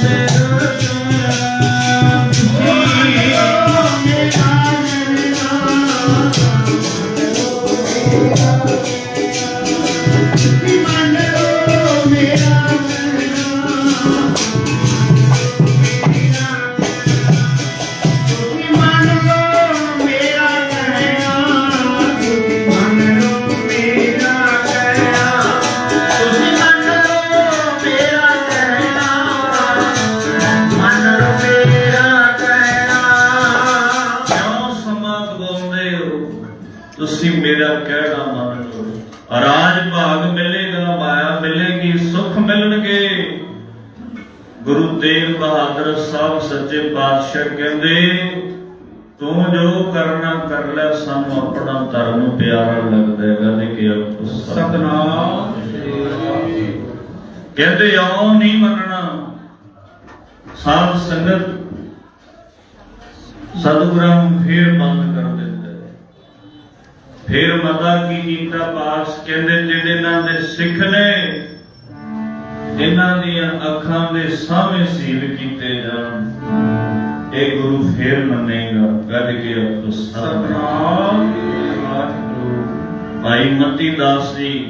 Hallelujah ਤੁਸੀਂ ਮੇਰਾ ਕਹਿਣਾ ਮੰਨ। ਲਓ ਰਾਜ ਭਾਗ ਮਿਲੇਗਾ, ਮਾਇਆ ਮਿਲੇਗੀ, ਸੁਖ ਮਿਲਣਗੇ। ਗੁਰੂ ਤੇਗ ਬਹਾਦਰ ਸਾਹਿਬ ਸੱਚੇ ਪਾਤਸ਼ਾਹ ਕਹਿੰਦੇ, ਤੂੰ ਜੋ ਕਰਨਾ ਕਰ ਲੈ, ਸਾਨੂੰ ਆਪਣਾ ਧਰਮ ਪਿਆਰਾ ਲੱਗਦਾ ਹੈਗਾ ਤੇ ਕਿ ਸਤਨਾਮ। ਕਹਿੰਦੇ ਆਉ ਨਹੀਂ ਮੰਨਣਾ। ਸਾਧ ਸੰਗਤ ਸਤਿਗੁਰਾਂ ਨੂੰ ਫੇਰ ਬੰਦ ਕਰਦੇ ਫੇਰ ਮਤਾ ਕੀ ਕੀਤਾ ਪਾਸ ਕਹਿੰਦੇ ਜਿਹੜੇ ਇਹਨਾਂ ਦੇ ਸਿੱਖ ਨੇ ਇਹਨਾਂ ਦੀਆਂ ਅੱਖਾਂ ਦੇ ਸਾਹਮਣੇ ਸੀਲ ਕੀਤੇ ਜਾਣ। ਇਹ ਗੁਰੂ ਫੇਰ ਮੰਨੇਗਾ ਗੱਡ ਕੇ ਅਬ ਸਤਨਾਮ। ਭਾਈ ਮਤੀ ਦਾਸ ਜੀ